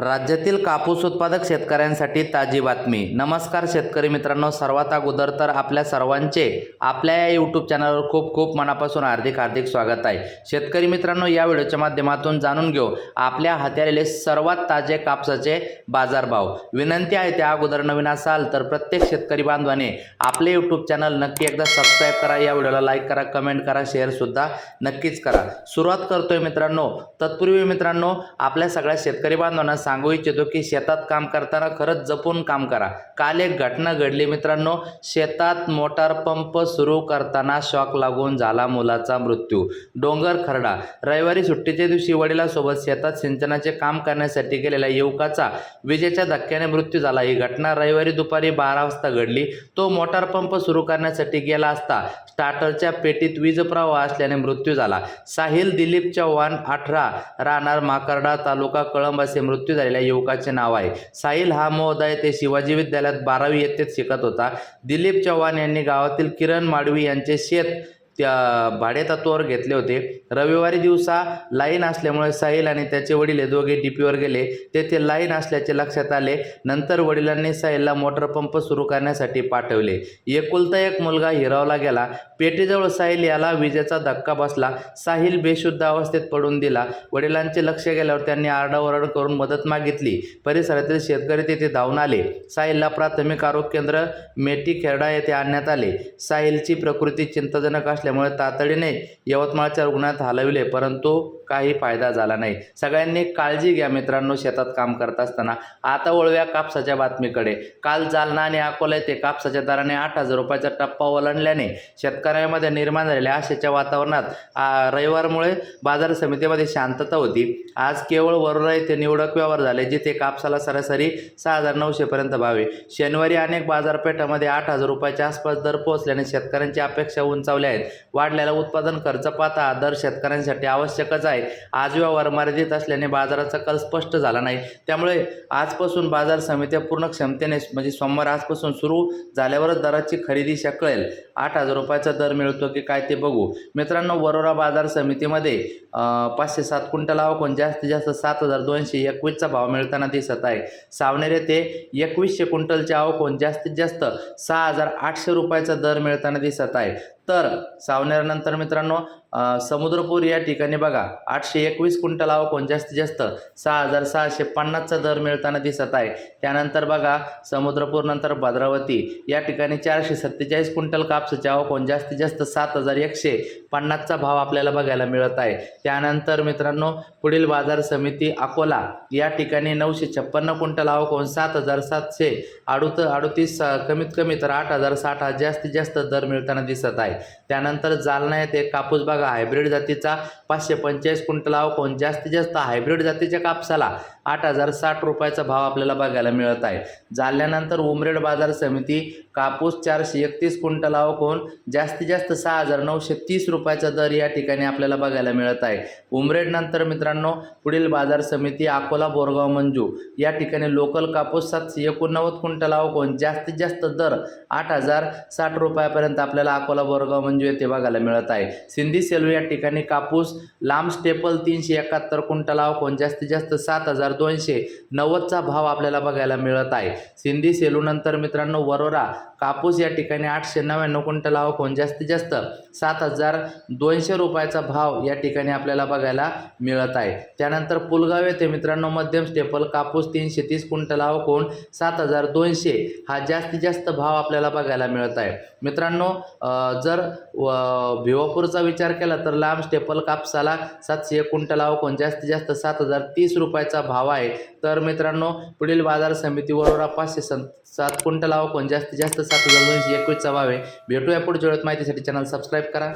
राज्यातील कापूस उत्पादक शेतकऱ्यांसाठी ताजी बातमी. नमस्कार शेतकरी मित्रांनो सर्वात अगोदर तर आपल्या सर्वांचे आपल्या या यूट्यूब चॅनलवर खूप खूप मनापासून हार्दिक हार्दिक स्वागत आहे. शेतकरी मित्रांनो या व्हिडिओच्या माध्यमातून जाणून घेऊ आपल्या हाती सर्वात ताजे कापसाचे बाजारभाव. विनंती आहे त्या अगोदर नवीन असाल तर प्रत्येक शेतकरी बांधवाने आपले यूट्यूब चॅनल नक्की एकदा सबस्क्राईब करा या व्हिडिओला लाईक करा कमेंट करा शेअरसुद्धा नक्कीच करा. सुरुवात करतोय मित्रांनो तत्पूर्वी मित्रांनो आपल्या सगळ्या शेतकरी बांधवांना सांगू इच्छितो की शेतात काम करताना खरंच जपून काम करा. काल एक घटना घडली मित्रांनो. शेतात मोटार पंप सुरू करताना शॉक लागून झाला मुलाचा मृत्यू. डोंगर खरडा. रविवारी सुट्टीच्या दिवशी वडिलांसोबत शेतात सिंचनाचे काम करण्यासाठी गेलेल्या युवकाचा विजेच्या धक्क्याने मृत्यू झाला. ही घटना रविवारी दुपारी बारा वाजता घडली. तो मोटार पंप सुरू करण्यासाठी गेला असता स्टार्टरच्या पेटीत वीज प्रवाह असल्याने मृत्यू झाला. साहिल दिलीप चव्हाण अठरा राहणार माकर्डा तालुका कळंब असे मृत्यू झालेल्या युवकाचे नाव आहे. साहिल हा महोदय ते शिवाजी विद्यालयात बारावी इयत्तेत शिकत होता. दिलीप चव्हाण यांनी गावातील किरण माडवी यांचे शेत त्या भाडेतत्वावर घेतले होते. रविवारी दिवसा लाईन असल्यामुळे साहिल आणि त्याचे वडील हे दोघे डीपीवर गेले. तेथे लाईन असल्याचे लक्षात आले. नंतर वडिलांनी साहिलला मोटर पंप सुरू करण्यासाठी पाठवले. एकुलता एक मुलगा हिरावला गेला. पेटीजवळ साहिल याला विजेचा धक्का बसला. साहिल बेशुद्ध अवस्थेत पडून दिला. वडिलांचे लक्ष गेल्यावर त्यांनी आरडाओरड करून मदत मागितली. परिसरातील शेतकरी तेथे धावून आले. साहिलला प्राथमिक आरोग्य केंद्र मेटी खेरडा येथे आणण्यात आले. साहिलची प्रकृती चिंताजनक असल्या असल्यामुळे तातडीने यवतमाळच्या रुग्णालयात हलविले परंतु काही फायदा झाला नाही. सगळ्यांनी काळजी घ्या मित्रांनो शेतात काम करत असताना. आता वळूया कापसाच्या बातमीकडे. काल जालना आणि अकोला येथे कापसाच्या दराने आठ हजार रुपयाचा टप्पा ओलांडल्याने शेतकऱ्यांमध्ये निर्माण झालेल्या आशेच्या वातावरणात रविवारमुळे बाजार समितीमध्ये शांतता होती. आज केवळ वरोरा येथे निवडक व्यवहार झाले जिथे कापसाला सरासरी सहा हजार नऊशेपर्यंत भाव शनिवारी अनेक बाजारपेठामध्ये आठ हजार रुपयाच्या आसपास दर पोहोचल्याने शेतकऱ्यांची अपेक्षा उंचावल्या आहेत. वाढलेला उत्पादन खर्च पाहता दर शेतकऱ्यांसाठी आवश्यकच आहे. आज व्यवहार मर्यादित असल्याने बाजाराचा कल स्पष्ट झाला नाही. त्यामुळे आजपासून बाजार समित्या पूर्ण क्षमतेने म्हणजे सोमवार आजपासून सुरू झाल्यावरच दराची खरेदी शकळेल आठ हजार रुपयाचा दर मिळतो की काय ते बघू. मित्रांनो वरोरा बाजार समितीमध्ये पाचशे सात क्विंटल आवकून जास्तीत जास्त सात हजार दोनशे एकवीसचा भाव मिळताना दिसत आहे. सावनेर येथे एकवीसशे क्विंटलचे आवकून जास्तीत जास्त सहा हजार आठशे रुपयाचा दर मिळताना दिसत आहे. तर सावनेरनंतर मित्रांनो समुद्रपूर या ठिकाणी बघा आठशे एकवीस क्विंटल कोण जास्तीत जास्त सहा हजार सहाशे पन्नासचा दर मिळताना दिसत आहे. त्यानंतर बघा समुद्रपूर नंतर भद्रावती या ठिकाणी चारशे सत्तेचाळीस क्विंटल कापसाचे कोण जास्तीत जास्त सात हजार एकशे पन्नासचा भाव आपल्याला बघायला मिळत आहे. त्यानंतर मित्रांनो पुढील बाजार समिती अकोला. या ठिकाणी नऊशे छप्पन्न क्विंटल आवकून सात हजार सातशे अडुत अडुतीस कमीत कमी तर आठ हजार साठ हा जास्तीत जास्त दर मिळताना दिसत आहे. त्यानंतर जालना येथे कापूस बागा हायब्रिड जातीचा पाचशे पंचेचाळीस क्विंटल आवकून जास्तीत जास्त हायब्रिड जातीच्या कापसाला आठ हजार साठ रुपयाचा भाव आपल्याला बघायला मिळत आहे. झाल्यानंतर उमरेड बाजार समिती कापूस चारशे एकतीस क्विंटल आवकून जास्तीत जास्त सहा हजार नऊशे तीस रुपयाचा दर या ठिकाणी आपल्याला बघायला मिळत आहे. उमरेड नंतर मित्रांनो पुढील बाजार समिती अकोला बोरगाव मंजू या ठिकाणी लोकल कापूस सातशे एकोणनव्वद क्विंटल आवकून जास्तीत जास्त दर आठ हजार साठ रुपयापर्यंत आपल्याला अकोला बोरगाव मंजू येथे बघायला मिळत आहे. सिंधी सेलू या ठिकाणी कापूस लांब स्टेपल तीनशे एकाहत्तर क्विंटल आवकून जास्तीत जास्त सात हजार दोनशे नव्वदचा भाव आपल्याला बघायला मिळत आहे. सिंधी सेलूनंतर मित्रांनो वरोरा कापूस या ठिकाणी आठशे नव्याण्णव क्विंटल आवकून जास्तीत जास्त सात हजार दोनशे रुपयाचा भाव या ठिकाणी आपल्याला बघायला मिळत आहे. त्यानंतर पुलगाव येथे मित्रांनो मध्यम स्टेपल कापूस तीनशे तीस क्विंटल आवकून सात हजार दोनशे हा जास्तीत जास्त भाव आपल्याला बघायला मिळत आहे. मित्रांनो जर व- भिवापूरचा विचार केला तर लांब स्टेपल कापसाला सातशे एक क्विंटल आवकून जास्तीत जास्त सात हजार तीस रुपयाचा भाव आहे. तर मित्रांनो पुढील बाजार समिती वरोरा पाचशे सं सात क्विंटल आवकून जास्तीत जास्त सात हजार दोनशे एकवीसचा भाव आहे. भेटूया पुढच्या वेळेत. माहितीसाठी चॅनल सबस्क्राईब करा.